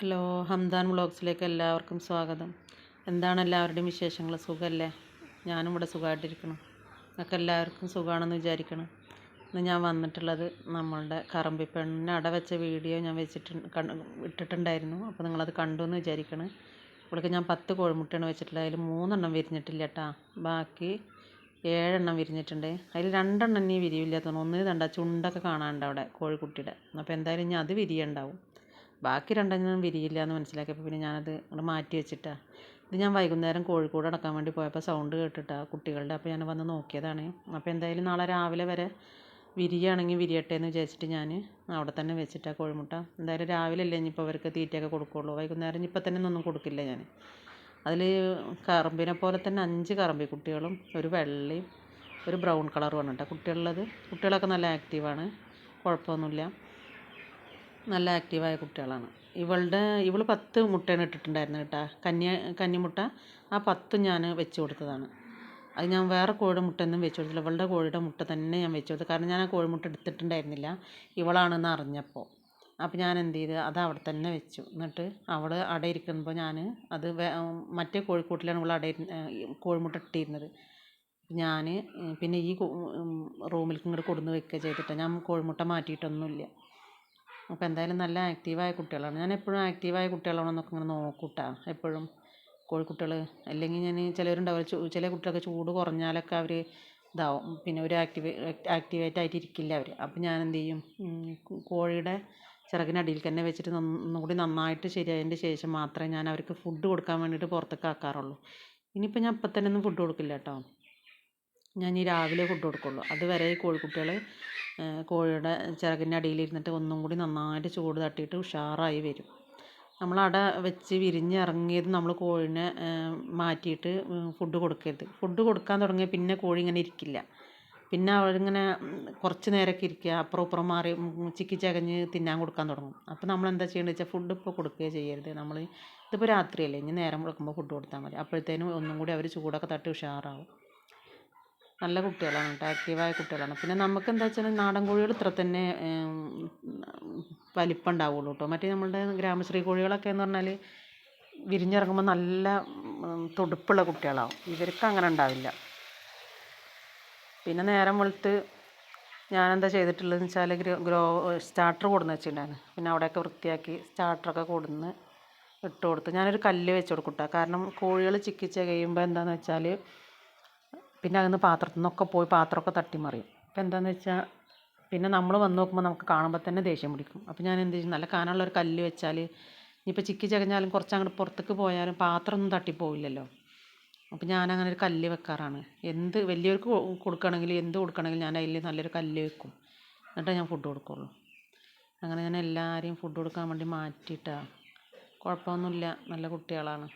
Hello Hamdan വ്ളോഗ്സിലേക്ക് എല്ലാവർക്കും സ്വാഗതം. എന്താണ് എല്ലാവരുടെയും വിശേഷങ്ങൾ? സുഖമല്ലേ ഞാനും ഇവിടെ സുഖമായിട്ടിരിക്കണം നിങ്ങൾക്ക് എല്ലാവർക്കും സുഖമാണെന്ന് വിചാരിക്കണം ഇന്ന് ഞാൻ വന്നിട്ടുള്ളത് നമ്മളുടെ കറമ്പി പെണ്ണിനെ അട വെച്ച വീഡിയോ ഞാൻ വെച്ചിട്ട് ഇട്ടിട്ടുണ്ടായിരുന്നു. അപ്പോൾ നിങ്ങളത് കണ്ടു എന്ന് വിചാരിക്കണം ഇവിടേക്ക് ഞാൻ പത്ത് കോഴിമുട്ടയാണ് വെച്ചിട്ടുള്ളത്. അതിൽ മൂന്നെണ്ണം വിരിഞ്ഞിട്ടില്ല കേട്ടാ. ബാക്കി ഏഴെണ്ണം വിരിഞ്ഞിട്ടുണ്ട്. അതിൽ രണ്ടെണ്ണം ഇനി വിരിവില്ലാത്തതാണ് ഒന്ന് തണ്ട ചുണ്ടൊക്കെ കാണാനുണ്ട് അവിടെ കോഴിക്കുട്ടിയുടെ. അപ്പോൾ എന്തായാലും ഇനി അത് വിരിയുണ്ടാവും. ബാക്കി രണ്ടെണ്ണം വിരിയില്ല എന്ന് മനസ്സിലാക്കിയപ്പോൾ പിന്നെ ഞാനത് അങ്ങോട്ട് മാറ്റി വെച്ചിട്ടാണ് ഇത് ഞാൻ വൈകുന്നേരം കോഴിക്കോട് അടക്കാൻ വേണ്ടി പോയപ്പോൾ സൗണ്ട് കേട്ടിട്ടാണ് കുട്ടികളുടെ. അപ്പോൾ ഞാൻ വന്ന് നോക്കിയതാണ്. അപ്പോൾ എന്തായാലും നാളെ രാവിലെ വരെ വിരിയാണെങ്കിൽ വിരിയട്ടെ എന്ന് വിചാരിച്ചിട്ട് ഞാൻ അവിടെ തന്നെ വെച്ചിട്ടാണ് കോഴിമുട്ട. എന്തായാലും രാവിലെ അല്ലേ ഇനിയിപ്പോൾ അവർക്ക് തീറ്റയൊക്കെ കൊടുക്കുകയുള്ളൂ വൈകുന്നേരം ഇപ്പം തന്നെ ഒന്നും കൊടുക്കില്ല ഞാൻ അതിൽ കറമ്പിനെ പോലെ തന്നെ അഞ്ച് കറമ്പി കുട്ടികളും ഒരു വെള്ളയും ഒരു ബ്രൗൺ കളറുമാണ് കേട്ടോ കുട്ടികളുള്ളത്. കുട്ടികളൊക്കെ നല്ല ആക്റ്റീവാണ് കുഴപ്പമൊന്നുമില്ല. നല്ല ആക്റ്റീവായ കുട്ടികളാണ്. ഇവളുടെ ഇവൾ പത്ത് മുട്ടയാണ് ഇട്ടിട്ടുണ്ടായിരുന്നത് കേട്ടോ. കന്യ കന്നിമുട്ട ആ പത്തും ഞാൻ വെച്ച് കൊടുത്തതാണ്. അത് ഞാൻ വേറെ കോഴിയുടെ മുട്ടയൊന്നും വെച്ച് കൊടുത്തില്ല. ഇവളുടെ കോഴിയുടെ മുട്ട തന്നെ ഞാൻ വെച്ച് കൊടുത്തു. കാരണം ഞാൻ ആ കോഴിമുട്ട എടുത്തിട്ടുണ്ടായിരുന്നില്ല. ഇവളാണെന്ന് അറിഞ്ഞപ്പോൾ. അപ്പോൾ ഞാൻ എന്ത് ചെയ്തു അത് അവിടെ തന്നെ വെച്ചു. എന്നിട്ട് അവൾ അട ഇരിക്കുമ്പോൾ ഞാൻ അത് മറ്റേ കോഴിക്കൂട്ടിലാണ് ഇവൾ അട കോഴിമുട്ട ഇട്ടിരുന്നത്. ഞാൻ പിന്നെ ഈ റൂമിലേക്ക് ഇങ്ങോട്ട് കൊടുന്ന് വെക്കുക ചെയ്തിട്ട്. ഞാൻ കോഴിമുട്ട മാറ്റിയിട്ടൊന്നുമില്ല. അപ്പോൾ എന്തായാലും നല്ല ആക്റ്റീവായ കുട്ടികളാണ്. ഞാൻ എപ്പോഴും ആക്റ്റീവായ കുട്ടികളാണെന്നൊക്കെ ഇങ്ങനെ നോക്കൂട്ടാ എപ്പോഴും. കോഴിക്കുട്ടികൾ അല്ലെങ്കിൽ ഞാൻ ചിലവരുണ്ടാവും ചില കുട്ടികൾക്ക് ചൂട് കുറഞ്ഞാലൊക്കെ അവർ ഇതാവും. പിന്നെ ഒരു ആക്റ്റീവ് ആക്റ്റീവേറ്റ് ആയിട്ട് ഇരിക്കില്ല അവർ അപ്പോൾ ഞാൻ എന്ത് ചെയ്യും? കോഴിയുടെ ചിറകിനടിയിൽ തന്നെ വെച്ചിട്ട് ഒന്നുകൂടി നന്നായിട്ട് ശരിയായതിന്റെ ശേഷം മാത്രമേ ഞാൻ അവർക്ക് ഫുഡ് കൊടുക്കാൻ വേണ്ടിയിട്ട് പുറത്തേക്ക് ആക്കാറുള്ളൂ. ഇനിയിപ്പോൾ ഞാൻ ഇപ്പം തന്നെ ഒന്നും ഫുഡ് കൊടുക്കില്ല കേട്ടോ. ഞാൻ ഈ രാവിലെ ഫുഡ് കൊടുക്കുള്ളൂ. അതുവരെ ഈ കോഴിക്കുട്ടികൾ കോഴിയുടെ ചിറകിന്റെ അടിയിലിരുന്നിട്ട് ഒന്നും കൂടി നന്നായിട്ട് ചൂട് തട്ടിയിട്ട് ഉഷാറായി വരും. നമ്മൾ അട വെച്ച് വിരിഞ്ഞിറങ്ങിയത് നമ്മൾ കോഴിനെ മാറ്റിയിട്ട് ഫുഡ് കൊടുക്കരുത്. ഫുഡ് കൊടുക്കാൻ തുടങ്ങിയാൽ പിന്നെ കോഴി ഇങ്ങനെ ഇരിക്കില്ല. പിന്നെ അവരിങ്ങനെ കുറച്ച് നേരമൊക്കെ ഇരിക്കുക. അപ്പുറം ഇപ്പുറം മാറി ചിക്കി ചകഞ്ഞ് തിന്നാൻ കൊടുക്കാൻ തുടങ്ങും. അപ്പോൾ നമ്മൾ എന്താ ചെയ്യേണ്ടത് വെച്ചാൽ ഫുഡ് ഇപ്പോൾ കൊടുക്കുകയോ ചെയ്യരുത്. നമ്മൾ ഇതിപ്പോൾ രാത്രിയല്ലേ? ഇനി നേരം കൊടുക്കുമ്പോൾ ഫുഡ് കൊടുത്താൽ മതി. അപ്പോഴത്തേനും ഒന്നും കൂടി അവർ ചൂടൊക്കെ തട്ടി ഉഷാറാവും. നല്ല കുട്ടികളാണ് കേട്ടോ. ആക്റ്റീവായ കുട്ടികളാണ്. പിന്നെ നമുക്ക് എന്താ വെച്ചാൽ നാടൻ കോഴികൾ ഇത്ര തന്നെ വലിപ്പം ഉണ്ടാവുള്ളൂ കേട്ടോ. മറ്റേ നമ്മളുടെ ഗ്രാമശ്രീ കോഴികളൊക്കെ എന്ന് പറഞ്ഞാൽ വിരിഞ്ഞിറങ്ങുമ്പോൾ നല്ല തുടുപ്പുള്ള കുട്ടികളാവും. ഇവർക്ക് അങ്ങനെ ഉണ്ടാവില്ല. പിന്നെ നേരം വെളുത്ത് ഞാനെന്താ ചെയ്തിട്ടുള്ളതെന്ന് വെച്ചാൽ ഗ്രോ ഗ്രോ സ്റ്റാർട്ടർ കൊടുന്ന് വെച്ചിട്ടുണ്ടായിരുന്നു. പിന്നെ അവിടെയൊക്കെ വൃത്തിയാക്കി സ്റ്റാർട്ടറൊക്കെ കൊടുന്ന് ഇട്ട് കൊടുത്ത് ഞാനൊരു കല്ല് വെച്ച് കൊടുക്കട്ടെ കാരണം കോഴികൾ ചിക്കിച്ച് കഴിയുമ്പോൾ എന്താണെന്ന് വെച്ചാൽ പിന്നെ അതിന്ന് പാത്രത്തിൽ നിന്നൊക്കെ പോയി പാത്രമൊക്കെ തട്ടിമറിയും. അപ്പോൾ എന്താണെന്ന് വെച്ചാൽ പിന്നെ നമ്മൾ വന്ന് നോക്കുമ്പോൾ നമുക്ക് കാണുമ്പോൾ തന്നെ ദേഷ്യം പിടിക്കും. അപ്പോൾ ഞാൻ എന്ത് ചെയ്യും? നല്ല കാനുള്ള ഒരു കല്ല് വെച്ചാൽ ഇനിയിപ്പോൾ ചിക്കി ചകഞ്ഞാലും കുറച്ച് അങ്ങോട്ട് പുറത്തേക്ക് പോയാലും പാത്രമൊന്നും തട്ടിപ്പോവില്ലല്ലോ. അപ്പോൾ ഞാൻ അങ്ങനെ ഒരു കല്ല് വെക്കാറാണ്. എന്ത് വലിയവർക്ക് കൊടുക്കുകയാണെങ്കിൽ എന്ത് കൊടുക്കണമെങ്കിലും ഞാൻ അതിൽ നല്ലൊരു കല്ല് വെക്കും. എന്നിട്ടേ ഞാൻ ഫുഡ് കൊടുക്കുള്ളൂ. അങ്ങനെ ഞാൻ എല്ലാവരെയും ഫുഡ് കൊടുക്കാൻ വേണ്ടി മാറ്റിയിട്ടാണ് കുഴപ്പമൊന്നുമില്ല. നല്ല കുട്ടികളാണ്.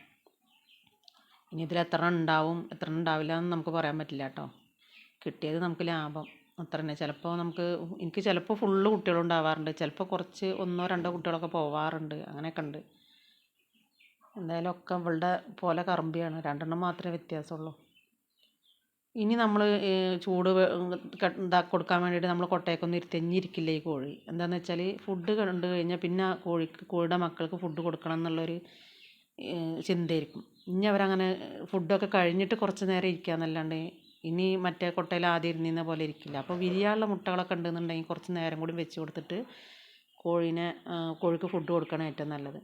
ഇനി ഇതിൽ എത്ര ഉണ്ടാവും എത്ര ഉണ്ടാവില്ല എന്ന് നമുക്ക് പറയാൻ പറ്റില്ല കേട്ടോ. കിട്ടിയത് നമുക്ക് ലാഭം അത്ര തന്നെ. ചിലപ്പോൾ നമുക്ക് എനിക്ക് ചിലപ്പോൾ ഫുള്ള് കുട്ടികളുണ്ടാവാറുണ്ട് ചിലപ്പോൾ കുറച്ച് ഒന്നോ രണ്ടോ കുട്ടികളൊക്കെ പോവാറുണ്ട്. അങ്ങനെയൊക്കെ ഉണ്ട്. എന്തായാലും ഒക്കെ ഇവളുടെ പോലെ കറമ്പിയാണ്. രണ്ടെണ്ണം മാത്രമേ വ്യത്യാസമുള്ളൂ. ഇനി നമ്മൾ ചൂട് ഇതാ കൊടുക്കാൻ വേണ്ടിയിട്ട് നമ്മൾ കൊട്ടയൊക്കൊന്നും ഇരുത്തിഞ്ഞിരിക്കില്ല ഈ കോഴി. എന്താണെന്ന് വെച്ചാൽ ഫുഡ് കണ്ടു കഴിഞ്ഞാൽ പിന്നെ കോഴിക്ക് കോഴിയുടെ മക്കൾക്ക് ഫുഡ് കൊടുക്കണം എന്നുള്ളൊരു ചിന്തയായിരിക്കും. ഇനി അവരങ്ങനെ ഫുഡൊക്കെ കഴിഞ്ഞിട്ട് കുറച്ച് നേരം ഇരിക്കുക എന്നല്ലാണ്ട് ഇനി മറ്റേ കൊട്ടയിൽ ആദ്യം ഇരുന്നിരുന്ന പോലെ ഇരിക്കില്ല. അപ്പോൾ വിരിയാനുള്ള മുട്ടകളൊക്കെ ഉണ്ടെന്നുണ്ടെങ്കിൽ കുറച്ച് നേരം കൂടി വെച്ച് കൊടുത്തിട്ട് കോഴീനെ കോഴിക്ക് ഫുഡ് കൊടുക്കണം ഏറ്റവും നല്ലത്.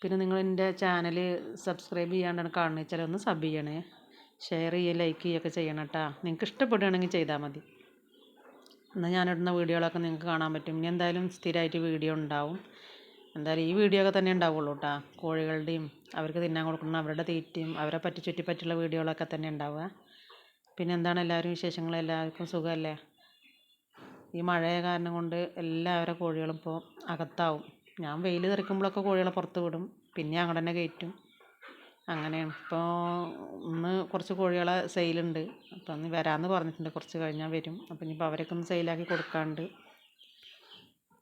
പിന്നെ നിങ്ങൾ എന്റെ ചാനൽ സബ്സ്ക്രൈബ് ചെയ്യാണ്ടാണ് കാണുന്നത് വെച്ചാൽ ഒന്ന് സബ് ചെയ്യണേ. ഷെയർ ചെയ്യുക ലൈക്ക് ചെയ്യുകയൊക്കെ ചെയ്യണം കേട്ടോ. നിങ്ങൾക്ക് ഇഷ്ടപ്പെടുകയാണെങ്കിൽ ചെയ്താൽ മതി. എന്നാൽ ഞാനിടുന്ന വീഡിയോകളൊക്കെ നിങ്ങൾക്ക് കാണാൻ പറ്റും. ഇനി എന്തായാലും സ്ഥിരമായിട്ട് വീഡിയോ ഉണ്ടാവും. എന്തായാലും ഈ വീഡിയോ ഒക്കെ തന്നെ ഉണ്ടാവുള്ളൂ കേട്ടോ കോഴികളുടെയും അവർക്ക് തിന്നാൻ കൊടുക്കുന്ന അവരുടെ തീറ്റയും അവരെ പറ്റി ചുറ്റിപ്പറ്റിയുള്ള വീഡിയോകളൊക്കെ തന്നെ ഉണ്ടാവുക. പിന്നെ എന്താണ് എല്ലാവരും വിശേഷങ്ങൾ? എല്ലാവർക്കും സുഖമല്ലേ? ഈ മഴയ കാരണം കൊണ്ട് എല്ലാവരുടെ കോഴികളും ഇപ്പോൾ അകത്താവും. ഞാൻ വെയിൽ തെറിക്കുമ്പോഴൊക്കെ കോഴികളെ പുറത്ത് വിടും. പിന്നെ അങ്ങോട്ട് തന്നെ കയറ്റും. അങ്ങനെയാണ്. ഇപ്പോൾ ഇന്ന് കുറച്ച് കോഴികളെ സെയിലുണ്ട് അപ്പോൾ ഒന്ന് വരാമെന്ന് പറഞ്ഞിട്ടുണ്ട്. കുറച്ച് കഴിഞ്ഞാൽ വരും. അപ്പോൾ ഇനിയിപ്പോൾ അവരൊക്കെ ഒന്ന് സെയിലാക്കി കൊടുക്കാണ്ട്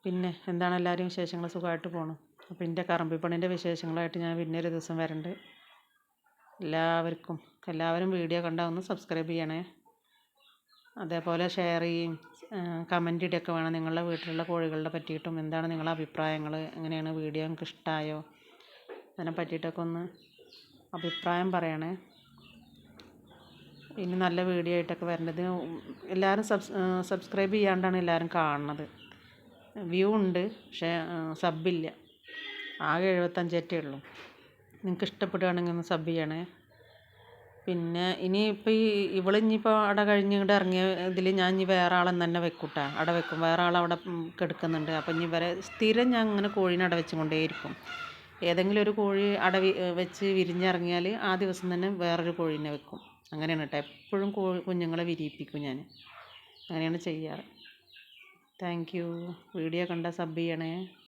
പിന്നെ എന്താണ് എല്ലാവരും വിശേഷങ്ങൾ? സുഖമായിട്ട് പോകണം അപ്പോൾ എന്റെ കറമ്പിപ്പണിന്റെ വിശേഷങ്ങളായിട്ട് ഞാൻ പിന്നെ ഒരു ദിവസം വരണ്ട്. എല്ലാവർക്കും എല്ലാവരും വീഡിയോ കണ്ടാൽ ഒന്ന് സബ്സ്ക്രൈബ് ചെയ്യണേ. അതേപോലെ ഷെയർ ചെയ്യും. കമന്റ് ഇടുകയൊക്കെ വേണം. നിങ്ങളുടെ വീട്ടിലുള്ള കോഴികളെ പറ്റിയിട്ടും എന്താണ് നിങ്ങളുടെ അഭിപ്രായങ്ങൾ എങ്ങനെയാണ് വീഡിയോ നിങ്ങൾക്ക് ഇഷ്ടമായോ അതിനെ പറ്റിയിട്ടൊക്കെ ഒന്ന് അഭിപ്രായം പറയണേ. ഇനി നല്ല വീഡിയോ ആയിട്ടൊക്കെ വരേണ്ടത് എല്ലാവരും സബ്സ് സബ്സ്ക്രൈബ് ചെയ്യാണ്ടാണ് എല്ലാവരും കാണുന്നത് വ്യൂ ഉണ്ട് പക്ഷേ സബ്ബില്ല ആകെ എഴുപത്തഞ്ചേറ്റേ ഉള്ളൂ. നിങ്ങൾക്ക് ഇഷ്ടപ്പെടുകയാണെങ്കിൽ ഒന്ന് സബ് ചെയ്യണേ. പിന്നെ ഇനി ഇപ്പോൾ ഈ ഇവൾ അവിടെ കഴിഞ്ഞ് ഇങ്ങോട്ട് ഇറങ്ങിയ ഇതിൽ ഞാൻ ഇനി വേറെ ആളെ തന്നെ വെക്കൂട്ടാ. അവിടെ വെക്കും. വേറെ ആൾ അവിടെ കിടക്കുന്നുണ്ട്. അപ്പോൾ ഇനി വരെ സ്ഥിരം ഞാൻ ഇങ്ങനെ കോഴീനെ അവിടെ വെച്ചുകൊണ്ടേയിരിക്കും. ഏതെങ്കിലും ഒരു കോഴി അട വെച്ച് വിരിഞ്ഞിറങ്ങിയാൽ ആ ദിവസം തന്നെ വേറൊരു കോഴീനെ വെക്കും. അങ്ങനെയാണ് കേട്ടോ എപ്പോഴും കോഴി കുഞ്ഞുങ്ങളെ വിരിയിപ്പിക്കും ഞാൻ അങ്ങനെയാണ് ചെയ്യാറ്. Thank you. വീഡിയോ കണ്ടാൽ സബ് ചെയ്യണേ.